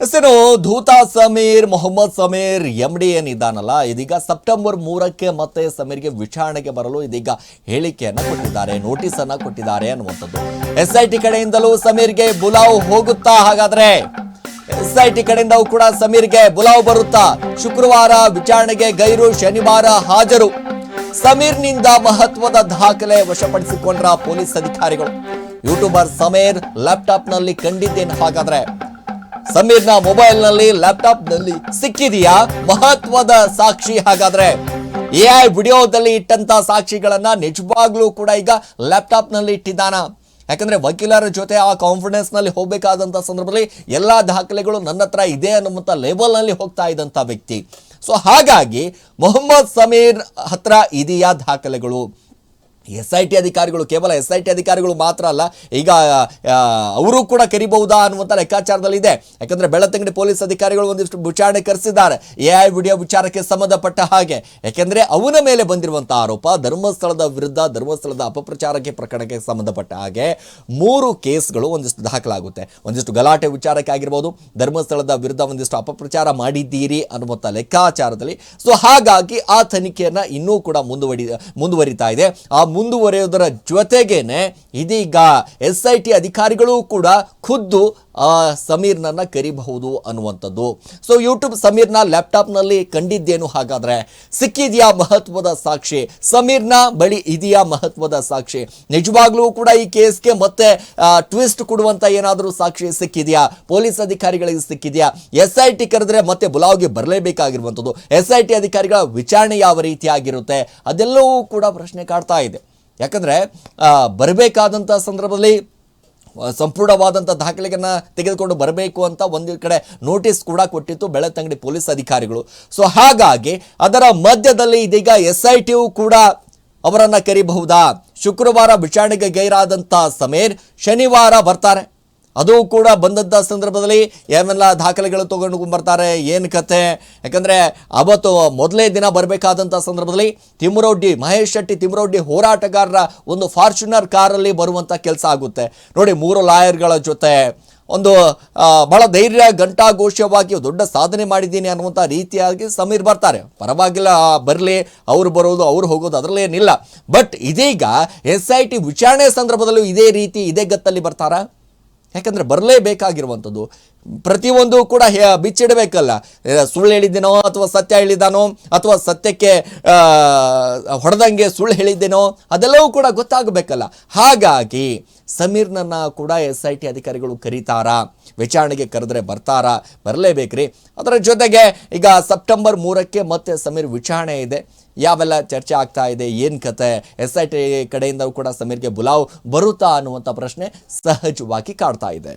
ಹೆಸರು Dhootha Sameer, Mohammed Sameer, M D ಏನಿದ್ದಾನಲ್ಲ ಇದೀಗ ಸೆಪ್ಟೆಂಬರ್ ಮೂರಕ್ಕೆ ಮತ್ತೆ ಸಮೀರ್ಗೆ ವಿಚಾರಣೆಗೆ ಬರಲು ಇದೀಗ ಹೇಳಿಕೆಯನ್ನು ಕೊಟ್ಟಿದ್ದಾರೆ ನೋಟಿಸ್ ಅನ್ನ ಕೊಟ್ಟಿದ್ದಾರೆ ಅನ್ನುವಂಥದ್ದು. ಎಸ್ ಐ ಟಿ ಕಡೆಯಿಂದಲೂ ಸಮೀರ್ಗೆ ಬುಲಾವ್ ಹೋಗುತ್ತಾ? ಹಾಗಾದ್ರೆ ಎಸ್ ಐ ಟಿ ಕಡೆಯಿಂದಲೂ ಕೂಡ ಸಮೀರ್ಗೆ ಬುಲಾವ್ ಬರುತ್ತಾ? ಶುಕ್ರವಾರ ವಿಚಾರಣೆಗೆ ಗೈರು ಶನಿವಾರ ಹಾಜರು. ಸಮೀರ್ನಿಂದ ಮಹತ್ವದ ದಾಖಲೆ ವಶಪಡಿಸಿಕೊಂಡ್ರ ಪೊಲೀಸ್ ಅಧಿಕಾರಿಗಳು. ಯೂಟ್ಯೂಬರ್ ಸಮೀರ್ ಲ್ಯಾಪ್ಟಾಪ್ನಲ್ಲಿ ಕಂಡಿದ್ದೇನು. ಹಾಗಾದ್ರೆ ಸಮೀರ್ನ ಮೊಬೈಲ್ನಲ್ಲಿ ಲ್ಯಾಪ್ಟಾಪ್ನಲ್ಲಿ ಸಿಕ್ಕಿದೆಯಾ? ಮಹತ್ವದ ಸಾಕ್ಷಿ ಹಾಗಾದ್ರೆ ಎಐ ವಿಡಿಯೋದಲ್ಲಿ ಇಟ್ಟಂತ ಸಾಕ್ಷಿಗಳನ್ನ ನಿಜವಾಗ್ಲೂ ಕೂಡ ಈಗ ಲ್ಯಾಪ್ಟಾಪ್ನಲ್ಲಿ ಇಟ್ಟಿದ್ದಾನ? ಯಾಕಂದ್ರೆ ವಕೀಲರ ಜೊತೆ ಆ ಕಾನ್ಫಿಡೆನ್ಸ್ನಲ್ಲಿ ಹೋಗ್ಬೇಕಾದಂತ ಸಂದರ್ಭದಲ್ಲಿ ಎಲ್ಲಾ ದಾಖಲೆಗಳು ನನ್ನ ಹತ್ರ ಇದೆ ಅನ್ನುವಂಥ ಲೆವೆಲ್ನಲ್ಲಿ ಹೋಗ್ತಾ ಇದ್ದಂತ ವ್ಯಕ್ತಿ. ಸೊ ಹಾಗಾಗಿ ಮೊಹಮ್ಮದ್ ಸಮೀರ್ ಹತ್ರ ಇದೆಯಾ ದಾಖಲೆಗಳು? ಎಸ್ ಐ ಟಿ ಅಧಿಕಾರಿಗಳು ಕೇವಲ ಎಸ್ ಐ ಟಿ ಅಧಿಕಾರಿಗಳು ಮಾತ್ರ ಅಲ್ಲ, ಈಗ ಅವರು ಕೂಡ ಕರಿಬಹುದಾ ಅನ್ನುವಂಥ ಲೆಕ್ಕಾಚಾರದಲ್ಲಿ ಇದೆ ಯಾಕಂದರೆ ಬೆಳತಂಗಡಿ ಪೊಲೀಸ್ ಅಧಿಕಾರಿಗಳು ಒಂದಿಷ್ಟು ವಿಚಾರಣೆ ಕರೆಸಿದ್ದಾರೆ. ಎ ಐ ವಿಡಿಯೋ ವಿಚಾರಕ್ಕೆ ಸಂಬಂಧಪಟ್ಟ ಹಾಗೆ. ಯಾಕೆಂದರೆ ಅವನ ಮೇಲೆ ಬಂದಿರುವಂಥ ಆರೋಪ ಧರ್ಮಸ್ಥಳದ ವಿರುದ್ಧ, ಧರ್ಮಸ್ಥಳದ ಅಪಪ್ರಚಾರಕ್ಕೆ ಪ್ರಕರಣಕ್ಕೆ ಸಂಬಂಧಪಟ್ಟ ಹಾಗೆ ಮೂರು ಕೇಸ್ಗಳು ಒಂದಿಷ್ಟು ದಾಖಲಾಗುತ್ತೆ. ಒಂದಿಷ್ಟು ಗಲಾಟೆ ವಿಚಾರಕ್ಕೆ ಆಗಿರ್ಬೋದು, ಧರ್ಮಸ್ಥಳದ ವಿರುದ್ಧ ಒಂದಿಷ್ಟು ಅಪಪ್ರಚಾರ ಮಾಡಿದ್ದೀರಿ ಅನ್ನುವಂಥ ಲೆಕ್ಕಾಚಾರದಲ್ಲಿ. ಸೊ ಹಾಗಾಗಿ ಆ ತನಿಖೆಯನ್ನು ಇನ್ನೂ ಕೂಡ ಮುಂದುವರಿ ಮುಂದುವರಿತಾ ಇದೆ. ಆ ಮುಂದುವರಿಯೋದರ ಜೊತೆಗೇನೆ ಇದೀಗ ಎಸ್ ಐ ಟಿ ಅಧಿಕಾರಿಗಳು ಕೂಡ ಖುದ್ದು ಸಮೀರ್ನನ್ನ ಕರಿಬಹುದು ಅನ್ನುವಂಥದ್ದು. ಸೊ ಯೂಟ್ಯೂಬ್ ಸಮೀರ್ನ ಲ್ಯಾಪ್ಟಾಪ್ನಲ್ಲಿ ಕಂಡಿದ್ದೇನು ಹಾಗಾದರೆ, ಸಿಕ್ಕಿದೆಯಾ ಮಹತ್ವದ ಸಾಕ್ಷಿ, ಸಮೀರ್ನ ಬಳಿ ಇದೆಯಾ ಮಹತ್ವದ ಸಾಕ್ಷಿ? ನಿಜವಾಗ್ಲೂ ಕೂಡ ಈ ಕೇಸ್ಗೆ ಮತ್ತೆ ಟ್ವಿಸ್ಟ್ ಕೊಡುವಂಥ ಏನಾದರೂ ಸಾಕ್ಷಿ ಸಿಕ್ಕಿದೆಯಾ? ಪೊಲೀಸ್ ಅಧಿಕಾರಿಗಳಿಗೆ ಸಿಕ್ಕಿದೆಯಾ? ಎಸ್ ಐ ಟಿ ಕರೆದ್ರೆ ಮತ್ತೆ ಬುಲಾವ್ಗೆ ಬರಲೇಬೇಕಾಗಿರುವಂಥದ್ದು. ಎಸ್ ಐ ಟಿ ಅಧಿಕಾರಿಗಳ ವಿಚಾರಣೆ ಯಾವ ರೀತಿಯಾಗಿರುತ್ತೆ? ಅದೆಲ್ಲವೂ ಕೂಡ ಪ್ರಶ್ನೆ ಕಾಡ್ತಾ ಇದೆ. ಯಾಕಂದ್ರೆ ಬರಬೇಕಾದಂಥ ಸಂದರ್ಭದಲ್ಲಿ ಸಂಪೂರ್ಣವಾದಂಥ ದಾಖಲೆಗಳನ್ನು ತೆಗೆದುಕೊಂಡು ಬರಬೇಕು ಅಂತ ಒಂದು ಕಡೆ ನೋಟಿಸ್ ಕೂಡ ಕೊಟ್ಟಿತ್ತು ಬೆಳತಂಗಡಿ ಪೊಲೀಸ್ ಅಧಿಕಾರಿಗಳು. ಸೊ ಹಾಗಾಗಿ ಅದರ ಮಧ್ಯದಲ್ಲಿ ಇದೀಗ ಎಸ್ ಐ ಟಿಯು ಕೂಡ ಅವರನ್ನು ಕರಿಬಹುದಾ? ಶುಕ್ರವಾರ ವಿಚಾರಣೆಗೆ ಗೈರಾದಂಥ ಸಮೀರ್ ಶನಿವಾರ ಬರ್ತಾರೆ. ಅದು ಕೂಡ ಬಂದಂಥ ಸಂದರ್ಭದಲ್ಲಿ ಏನೆಲ್ಲ ದಾಖಲೆಗಳು ತೊಗೊಂಡು ಬರ್ತಾರೆ, ಏನು ಕತೆ? ಯಾಕಂದರೆ ಅವತ್ತು ಮೊದಲೇ ದಿನ ಬರಬೇಕಾದಂಥ ಸಂದರ್ಭದಲ್ಲಿ ತಿಮ್ಮರೊಡ್ಡಿ, ಮಹೇಶ್ ಶೆಟ್ಟಿ ತಿಮ್ಮರೊಡ್ಡಿ ಹೋರಾಟಗಾರರ ಒಂದು ಫಾರ್ಚುನರ್ ಕಾರಲ್ಲಿ ಬರುವಂಥ ಕೆಲಸ ಆಗುತ್ತೆ. ನೋಡಿ, ಮೂರು ಲಾಯರ್ಗಳ ಜೊತೆ ಒಂದು ಬಹಳ ಧೈರ್ಯ ಘಂಟಾಘೋಷವಾಗಿ ದೊಡ್ಡ ಸಾಧನೆ ಮಾಡಿದ್ದೀನಿ ಅನ್ನುವಂಥ ರೀತಿಯಾಗಿ ಸಮೀರ್ ಬರ್ತಾರೆ. ಪರವಾಗಿಲ್ಲ ಬರಲಿ, ಅವರು ಬರೋದು, ಅವ್ರು ಹೋಗೋದು ಅದರಲ್ಲಿ ಏನಿಲ್ಲ. ಬಟ್ ಇದೀಗ ಎಸ್ ಐ ಟಿ ವಿಚಾರಣೆ ಸಂದರ್ಭದಲ್ಲೂ ಇದೇ ರೀತಿ, ಇದೇ ಗತ್ತಲ್ಲಿ ಬರ್ತಾರಾ? ಯಾಕಂದ್ರೆ ಬರಲೇಬೇಕಾಗಿರುವಂಥದ್ದು. ಪ್ರತಿಯೊಂದು ಕೂಡ ಬಿಚ್ಚಿಡಬೇಕಲ್ಲ. ಸುಳ್ಳು ಹೇಳಿದ್ದೇನೋ ಅಥವಾ ಸತ್ಯ ಹೇಳಿದ್ದಾನೋ ಅಥವಾ ಸತ್ಯಕ್ಕೆ ಹೊಡೆದಂಗೆ ಸುಳ್ಳು ಹೇಳಿದ್ದೇನೋ ಅದೆಲ್ಲವೂ ಕೂಡ ಗೊತ್ತಾಗಬೇಕಲ್ಲ. ಹಾಗಾಗಿ ಸಮೀರ್ನನ್ನ ಕೂಡ ಎಸ್ ಐ ಟಿ ಅಧಿಕಾರಿಗಳು ಕರೀತಾರಾ? ವಿಚಾರಣೆಗೆ ಕರೆದ್ರೆ ಬರ್ತಾರಾ? ಬರಲೇಬೇಕ್ರಿ. ಅದರ ಜೊತೆಗೆ ಈಗ ಸೆಪ್ಟೆಂಬರ್ ಮೂರಕ್ಕೆ ಮತ್ತೆ ಸಮೀರ್ ವಿಚಾರಣೆ ಇದೆ. ಯಾವೆಲ್ಲ ಚರ್ಚೆ ಆಗ್ತಾ ಇದೆ? ಏನು ಕತೆ? ಎಸ್ ಐ ಟಿ ಕಡೆಯಿಂದ ಕೂಡ ಸಮೀರ್ಗೆ ಬುಲಾವ್ ಬರುತ್ತಾ ಅನ್ನುವಂಥ ಪ್ರಶ್ನೆ ಸಹಜವಾಗಿ ಕಾಡ್ತಾ ಇದೆ.